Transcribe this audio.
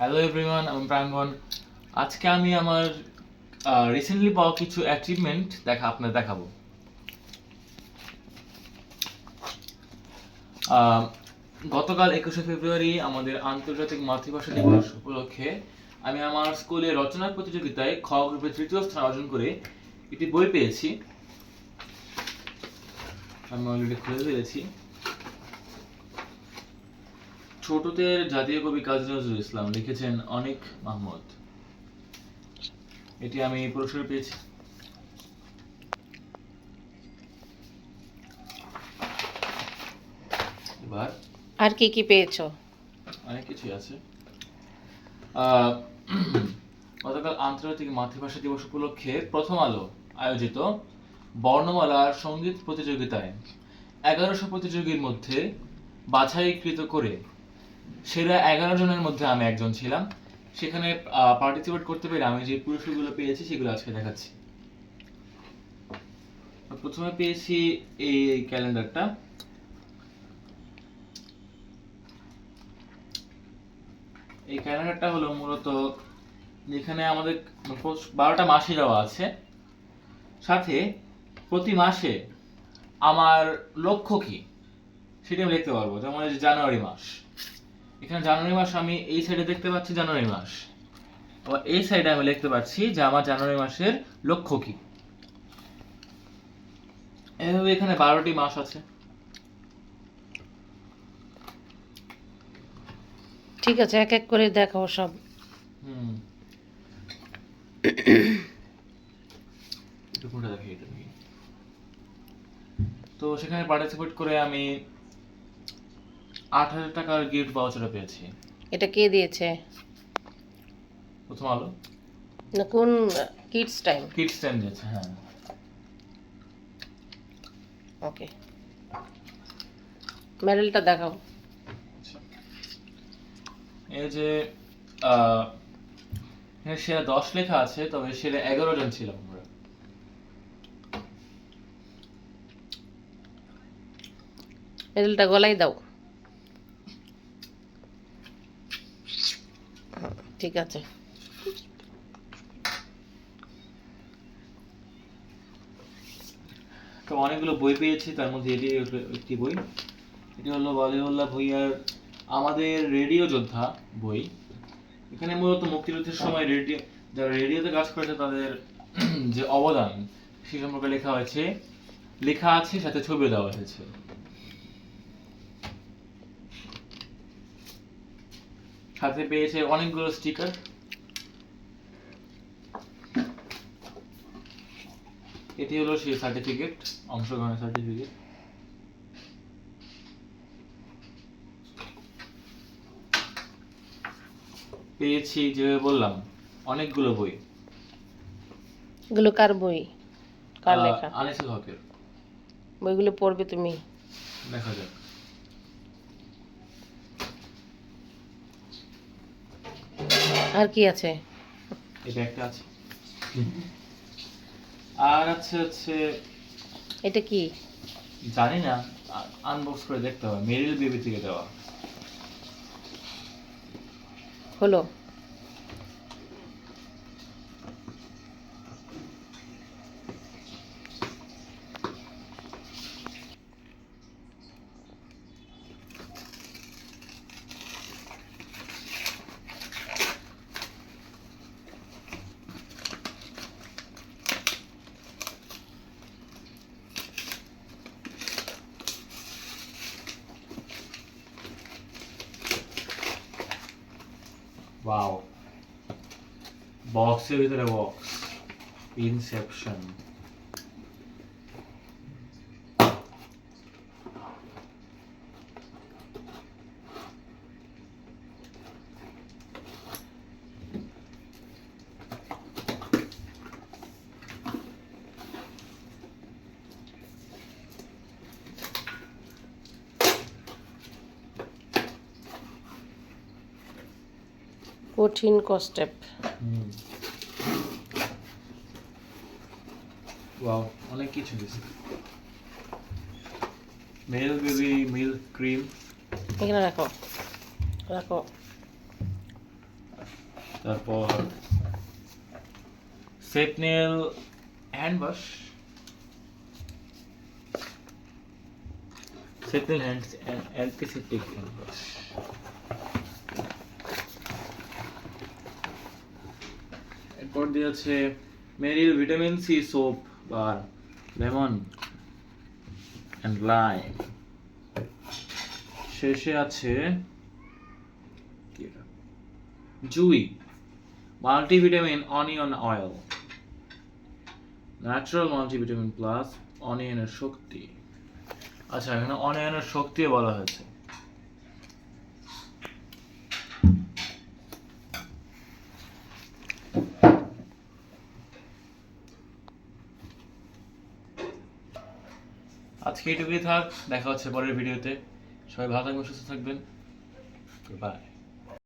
Hello everyone আমি প্রাঙ্গন আজকে আমি আমার রিসেন্টলি পাওয়া কিছু অ্যাচিভমেন্ট দেখা, আপনাদের দেখাবো। গতকাল একুশে ফেব্রুয়ারি আমাদের আন্তর্জাতিক মাতৃভাষা দিবস উপলক্ষে আমি আমার স্কুলে রচনা প্রতিযোগিতায় খ গ্রুপে তৃতীয় স্থান অর্জন করে একটি বই পেয়েছি। আমি অলরেডি খুলে ফেলেছি। ছোটদের জাতীয় কবি কাজী নজরুল ইসলাম লিখেছেন অনেক মাহমুদ। এটি আমি পুরস্কার পেয়েছি। এবার আর কি কি পেয়েছ? অনেক কিছুই আছে। গতকাল আন্তর্জাতিক মাতৃভাষা দিবস উপলক্ষে প্রথম আলো আয়োজিত বর্ণমালার সংগীত প্রতিযোগিতায় এগারোশো প্রতিযোগীর মধ্যে বাছাইকৃত করে সেরা এগারো জনের মধ্যে আমি একজন ছিলাম। সেখানে পার্টিসিপেট করতে পেরে আমি যে পুরস্কারগুলো পেয়েছি সেগুলো আজকে দেখাচ্ছি। প্রথমে পেয়েছি এই ক্যালেন্ডারটা। এই ক্যালেন্ডারটা হলো মূলত যেখানে আমাদের বারোটা মাসই দেওয়া আছে। সাথে প্রতি মাসে আমার লক্ষ্য কি সেটা আমি লিখতে পারব, যেমন জানুয়ারি মাস। এখানে জানুয়ারি মাস আমি এই সাইডে দেখতে পাচ্ছি জানুয়ারি মাস। আবার এই সাইডে আমি লিখতে পাচ্ছি যে আমার জানুয়ারি মাসের লক্ষ্য কি। এভাবে এখানে বারোটি মাস আছে। ঠিক আছে এক এক করে দেখাও সব। হুম। তো সেখানে পার্টিসিপেট করে আমি আট হাজার টাকার গিফট ভাউচার পেয়েছি। এটা কে দিয়েছে? প্রথম আলো। না কোন কিডস টাইম কিডস টাইম দিয়েছে হ্যাঁ। ওকে। মেডেলটা দেখাও। আচ্ছা। এই যে সেরা দশ লেখা আছে তবে সেরা এগারো জন ছিলাম আমরা। মেডেলটা গলায় দাও। ঠিক আছে। তো অনেকগুলো বই পেয়েছি, তার মধ্যে এটি একটি বই। এটি হলো বলিউল্লাহ ভুইয়ার আমাদের রেডিও যোদ্ধা বই। এখানে মূলত মুক্তিযুদ্ধের সময় রেডিও যারা রেডিওতে কাজ করেছে, তাদের যে অবদান, সে সম্পর্কে লেখা হয়েছে। লেখা আছে, সাথে ছবি দেওয়া হয়েছে। সাথে পেয়েছে অনেকগুলো স্টিকার এটি হলো সেই সার্টিফিকেট অংশগ্রহণের সার্টিফিকেট পেয়েছি যেভাবে বললাম অনেকগুলো বই। এগুলো কার বই কার লেখা? আনিসুল হকের। বইগুলো পড়বে তুমি। দেখা যাক। আর কি আছে? এটা একটা আছে। আর আছে হচ্ছে এটা কি? জানি না আনবক্স করে দেখতে হবে। মেরিল বেবি থেকে দেওয়া। হলো। ওয়াও বক্সের ভিতরে বক্স ইনসেপশন কঠিন কস্টেপ ওয়াও অনেক কিছু দিছে মেল বেবি মিল্ক ক্রিম এখানে রাখো রাখো তারপর Sepnil hand wash Sepnil hand antiseptic hand wash এরপর দিয়েছে মেরিল ভিটামিন সি সোপ বা লেমন অ্যান্ড লাইম শেষে আছে? Jui multivitamin onion oil natural multivitamin plus অনিয়নের শক্তি। আচ্ছা এখানে অনিয়নের শক্তি বলা হয়েছে। আজকে এটুকুই থাক দেখা হচ্ছে পরের ভিডিওতে। সবাই ভালো থাকবেন সুস্থ থাকবেন। বাই